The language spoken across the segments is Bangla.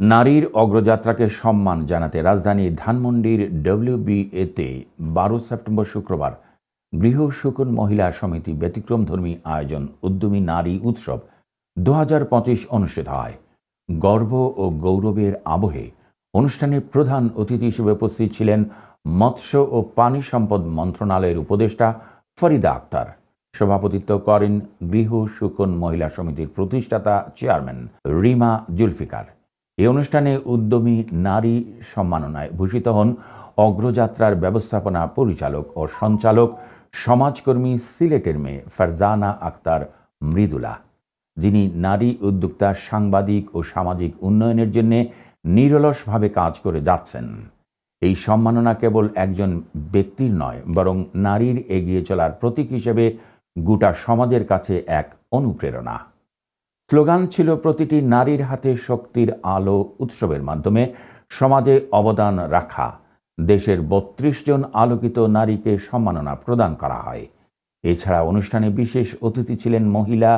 নারীর অগ্রযাত্রাকে সম্মান জানাতে রাজধানীর ধানমন্ডির ডব্লিউবিএতে বারো সেপ্টেম্বর শুক্রবার গৃহ সুকুন মহিলা সমিতি ব্যতিক্রমধর্মী আয়োজন উদ্যমী নারী উৎসব দু হাজার পঁচিশ অনুষ্ঠিত হয়। গর্ব ও গৌরবের আবহে অনুষ্ঠানে প্রধান অতিথি হিসেবে উপস্থিত ছিলেন মৎস্য ও পানি সম্পদ মন্ত্রণালয়ের উপদেষ্টা ফরিদা আক্তার। সভাপতিত্ব করেন গৃহ সুকন মহিলা সমিতির প্রতিষ্ঠাতা চেয়ারম্যান রিমা জুলফিকার। এই অনুষ্ঠানে উদ্যমী নারী সম্মাননায় ভূষিত হন অগ্রযাত্রার ব্যবস্থাপনা পরিচালক ও সঞ্চালক সমাজকর্মী সিলেটের মেয়ে ফারজানা আক্তার মৃদুলা, যিনি নারী উদ্যোক্তা সাংবাদিক ও সামাজিক উন্নয়নের জন্য নিরলসভাবে কাজ করে যাচ্ছেন। এই সম্মাননা কেবল একজন ব্যক্তির নয়, বরং নারীর এগিয়ে চলার প্রতীক হিসেবে গোটা সমাজের কাছে এক অনুপ্রেরণা। স্লোগান ছিল প্রতিটি নারীর হাতে শক্তির আলো উৎসবের মাধ্যমে, সমাজে অবদান রাখা। দেশের বত্রিশ জন আলোকিত নারীকে সম্মাননা প্রদান করা হয়। এছাড়া অনুষ্ঠানে বিশেষ অতিথি ছিলেন মহিলা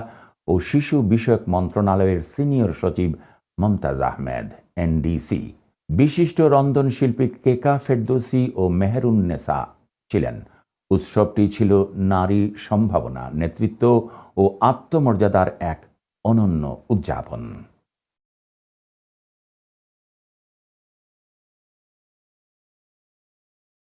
ও শিশু বিষয়ক মন্ত্রণালয়ের সিনিয়র সচিব মমতাজ আহমেদ, এনডিসি। বিশিষ্ট রন্ধনশিল্পী কেকা ফেরদোসি ও মেহরুন নেসা ছিলেন। উৎসবটি ছিল নারী সম্ভাবনা, নেতৃত্ব ও আত্মমর্যাদার এক অনন্য উদযাপন।